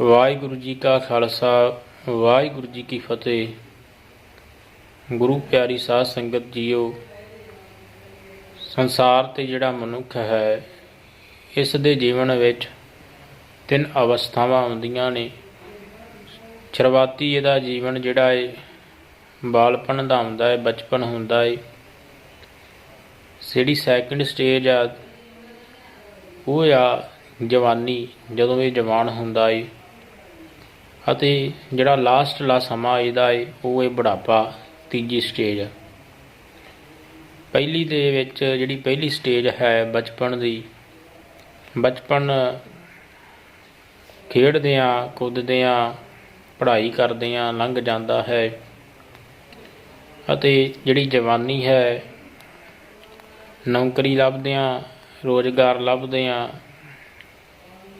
ਵਾਹਿਗੁਰੂ ਜੀ ਕਾ ਖਾਲਸਾ, ਵਾਹਿਗੁਰੂ ਜੀ ਕੀ ਫਤਿਹ। ਗੁਰੂ ਪਿਆਰੀ ਸਾਧ ਸੰਗਤ ਜੀਓ, ਸੰਸਾਰ ਤੇ ਜਿਹੜਾ ਮਨੁੱਖ ਹੈ, ਇਸ ਦੇ ਜੀਵਨ ਵਿੱਚ ਤਿੰਨ ਅਵਸਥਾਵਾਂ ਆਉਂਦੀਆਂ ਨੇ। ਸ਼ੁਰੂਆਤੀ ਇਹਦਾ ਜੀਵਨ ਜਿਹੜਾ ਹੈ ਬਾਲਪਨ ਦਾ ਹੁੰਦਾ ਹੈ ਬਚਪਨ ਹੁੰਦਾ ਹੈ ਜਿਹੜੀ ਸੈਕੰਡ ਸਟੇਜ ਆ, ਉਹ ਆ ਜਵਾਨੀ, ਜਦੋਂ ਇਹ ਜਵਾਨ ਹੁੰਦਾ ਏ। ਅਤੇ ਜਿਹੜਾ ਲਾਸਟ ਲਾ ਸਮਾਂ ਇਹਦਾ ਏ, ਉਹ ਹੈ ਬੁਢਾਪਾ, ਤੀਜੀ ਸਟੇਜ ਪਹਿਲੀ ਦੇ ਵਿੱਚ ਜਿਹੜੀ ਪਹਿਲੀ ਸਟੇਜ ਹੈ ਬਚਪਨ ਦੀ, ਬਚਪਨ ਖੇਡਦੇ ਆ ਕੁੱਦਦੇ ਆ ਪੜ੍ਹਾਈ ਕਰਦੇ ਆ ਲੰਘ ਜਾਂਦਾ ਹੈ। ਅਤੇ ਜਿਹੜੀ ਜਵਾਨੀ ਹੈ, ਨੌਕਰੀ ਲੱਭਦੇ ਆ ਰੋਜ਼ਗਾਰ ਲੱਭਦੇ ਆ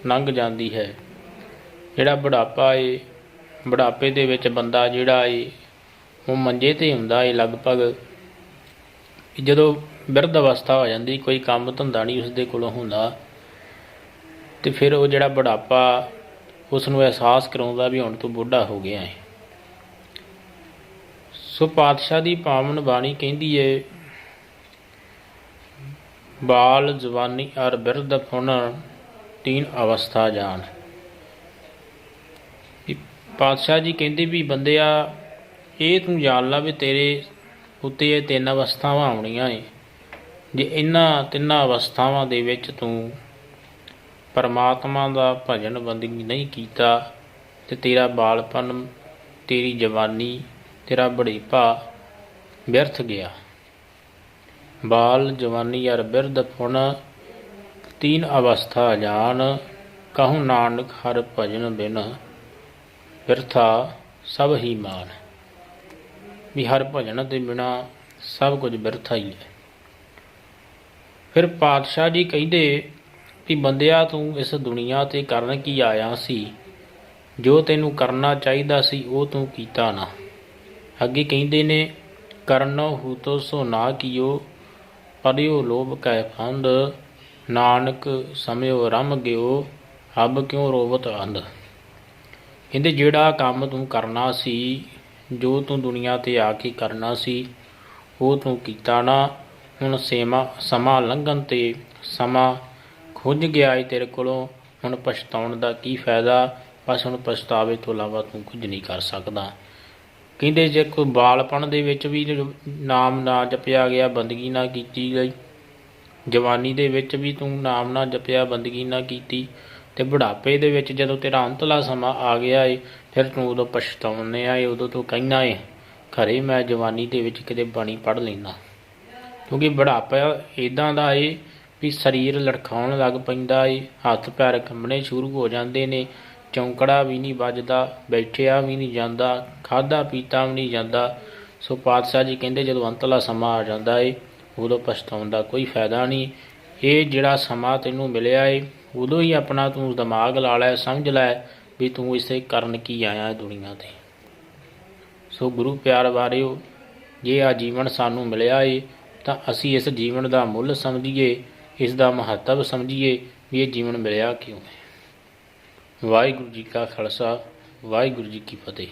ਲੰਘ ਜਾਂਦੀ ਹੈ। ਜਿਹੜਾ ਬੁਢਾਪਾ ਏ, ਬੁਢਾਪੇ ਦੇ ਵਿੱਚ ਬੰਦਾ ਜਿਹੜਾ ਏ, ਉਹ ਮੰਜੇ ਤੇ ਹੁੰਦਾ ਏ ਲਗਭਗ। ਜਦੋਂ ਬਿਰਧ ਅਵਸਥਾ ਹੋ ਜਾਂਦੀ, ਕੋਈ ਕੰਮ ਧੰਦਾ ਨਹੀਂ ਉਸਦੇ ਕੋਲੋਂ ਹੁੰਦਾ। ਤੇ ਫਿਰ ਉਹ ਜਿਹੜਾ ਬੁਢਾਪਾ ਉਸ ਨੂੰ ਅਹਿਸਾਸ ਕਰਾਉਂਦਾ ਵੀ ਹੁਣ ਤੂੰ ਬੁੱਢਾ ਹੋ ਗਿਆ ਹੈ ਸੋ ਪਾਤਸ਼ਾਹ ਦੀ ਪਾਵਨ ਬਾਣੀ ਕਹਿੰਦੀ ਏ, ਬਾਲ ਜਵਾਨੀ ਅਰ ਬਿਰਧ ਫੁਨ ਤੀਨ ਅਵਸਥਾ ਜਾਣ ਪਾਤਸ਼ਾਹ ਜੀ ਕਹਿੰਦੇ ਵੀ ਬੰਦਿਆ, ਇਹ ਤੂੰ ਜਾਣ ਲਾ ਵੀ ਤੇਰੇ ਉੱਤੇ ਇਹ ਤਿੰਨ ਅਵਸਥਾਵਾਂ ਆਉਣੀਆਂ ਏ ਜੇ ਇਹਨਾਂ ਤਿੰਨਾਂ ਅਵਸਥਾਵਾਂ ਦੇ ਵਿੱਚ ਤੂੰ ਪਰਮਾਤਮਾ ਦਾ ਭਜਨ ਬੰਦਗੀ ਨਹੀਂ ਕੀਤਾ, ਤੇ ਤੇਰਾ ਬਾਲਪਨ, ਤੇਰੀ ਜਵਾਨੀ, ਤੇਰਾ ਬੁਢੇਪਾ ਵਿਅਰਥ ਗਿਆ। ਬਾਲ, ਜਵਾਨੀ ਅਰ ਬਿਰਧ ਪੁਨ, ਤੀਨ ਅਵਸਥਾ ਜਾਣ ਕਹੂੰ ਨਾਨਕ ਹਰ ਭਜਨ ਬਿਨ ਵਿਰਥਾ ਸਭ ਹੀ ਮਾਨ। ਵੀ ਹਰ ਭਜਨ ਦੇ ਬਿਨਾ ਸਭ ਕੁਝ ਵਿਰਥਾ ਹੀ ਹੈ। ਫਿਰ ਪਾਤਸ਼ਾਹ ਜੀ ਕਹਿੰਦੇ ਵੀ ਬੰਦਿਆ ਤੂੰ ਇਸ ਦੁਨੀਆ ਤੇ ਕਰਨ ਕੀ ਆਇਆ ਸੀ? ਜੋ ਤੈਨੂੰ ਕਰਨਾ ਚਾਹੀਦਾ ਸੀ ਉਹ ਤੂੰ ਕੀਤਾ ਨਾ। ਅੱਗੇ ਕਹਿੰਦੇ ਨੇ, ਕਰਨੋ ਹੂਤੋ ਸੋ ਨਾ ਕੀਓ ਪਰਿਓ ਲੋਭ ਕੈ ਫੰਦ ਨਾਨਕ ਸਮਿਓ ਰਮ ਗਿਓ ਅਬ ਕਿਉ ਰੋਵਤ ਅੰਧ? ਕਹਿੰਦੇ, ਜਿਹੜਾ ਕੰਮ ਤੂੰ ਕਰਨਾ ਸੀ, ਜੋ ਤੂੰ ਦੁਨੀਆ ਤੇ ਆ ਕੇ ਕਰਨਾ ਸੀ, ਉਹ ਤੂੰ ਕੀਤਾ ਨਾ। ਹੁਣ ਸੇਮਾ, ਸਮਾਂ ਲੰਘਣ ਤੇ ਸਮਾਂ ਖੁੱਝ ਗਿਆ ਏ ਤੇਰੇ ਕੋਲੋਂ। ਹੁਣ ਪਛਤਾਉਣ ਦਾ ਕੀ ਫਾਇਦਾ? ਬਸ ਹੁਣ ਪਛਤਾਵੇ ਤੋਂ ਇਲਾਵਾ ਤੂੰ ਕੁਝ ਨਹੀਂ ਕਰ ਸਕਦਾ। ਕਹਿੰਦੇ, ਜੇ ਕੋਈ ਬਾਲਪਣ ਦੇ ਵਿੱਚ ਵੀ ਨਾਮ ਨਾ ਜਪਿਆ ਗਿਆ, ਬੰਦਗੀ ਨਾ ਕੀਤੀ ਗਈ। ਜਵਾਨੀ ਦੇ ਵਿੱਚ ਵੀ ਤੂੰ ਨਾਮ ਨਾ ਜਪਿਆ, ਬੰਦਗੀ ਨਾ ਕੀਤੀ। ਤੇ ਬੁਢਾਪੇ ਦੇ ਵਿੱਚ ਜਦੋਂ ਤੇਰਾ ਅੰਤਲਾ ਸਮਾਂ ਆ ਗਿਆ ਏ, ਫਿਰ ਤੂੰ ਉਦੋਂ ਪਛਤਾਉਂਦੇ ਆ ਏ, ਉਦੋਂ ਤੂੰ ਕਹਿਣਾ ਏ ਖਰੇ ਮੈਂ ਜਵਾਨੀ ਦੇ ਵਿੱਚ ਕਿਤੇ ਬਾਣੀ ਪੜ ਲੈਂਦਾ। ਕਿਉਂਕਿ ਬੁਢਾਪਾ ਇਦਾਂ ਦਾ ਏ ਵੀ ਸਰੀਰ ਲੜਖਾਉਣ ਲੱਗ ਪੈਂਦਾ ਏ, ਹੱਥ ਪੈਰ ਕੰਬਣੇ ਸ਼ੁਰੂ ਹੋ ਜਾਂਦੇ ਨੇ, ਚੌਂਕੜਾ ਵੀ ਨਹੀਂ ਵੱਜਦਾ, ਬੈਠਿਆ ਵੀ ਨਹੀਂ ਜਾਂਦਾ ਖਾਦਾ ਪੀਤਾ ਵੀ ਨਹੀਂ ਜਾਂਦਾ। ਸੋ ਪਾਤਸ਼ਾਹ ਜੀ ਕਹਿੰਦੇ ਜਦੋਂ ਅੰਤਲਾ ਸਮਾਂ ਆ ਜਾਂਦਾ ਏ, ਉਦੋਂ ਪਛਤਾਉਣ ਦਾ ਕੋਈ ਫਾਇਦਾ ਨਹੀਂ। ਇਹ ਜਿਹੜਾ ਸਮਾਂ ਤੈਨੂੰ ਮਿਲਿਆ ਏ ਉਦੋਂ ਹੀ ਆਪਣਾ ਤੂੰ ਦਿਮਾਗ ਲਾ ਲੈ, ਸਮਝ ਲੈ ਵੀ ਤੂੰ ਇਸੇ ਕਰਨ ਕੀ ਆਇਆ ਹੈ ਦੁਨੀਆ ਤੇ। ਸੋ ਗੁਰੂ ਪਿਆਰ ਵਾਰਿਓ, ਜੇ ਆ ਜੀਵਨ ਸਾਨੂੰ ਮਿਲਿਆ ਏ, ਤਾਂ ਅਸੀਂ ਇਸ ਜੀਵਨ ਦਾ ਮੁੱਲ ਸਮਝੀਏ, ਇਸ ਦਾ ਮਹੱਤਵ ਸਮਝੀਏ ਵੀ ਇਹ ਜੀਵਨ ਮਿਲਿਆ ਕਿਉਂ ਹੈ। ਵਾਹਿਗੁਰੂ ਜੀ ਕਾ ਖਾਲਸਾ, ਵਾਹਿਗੁਰੂ ਜੀ ਕੀ ਫਤਿਹ।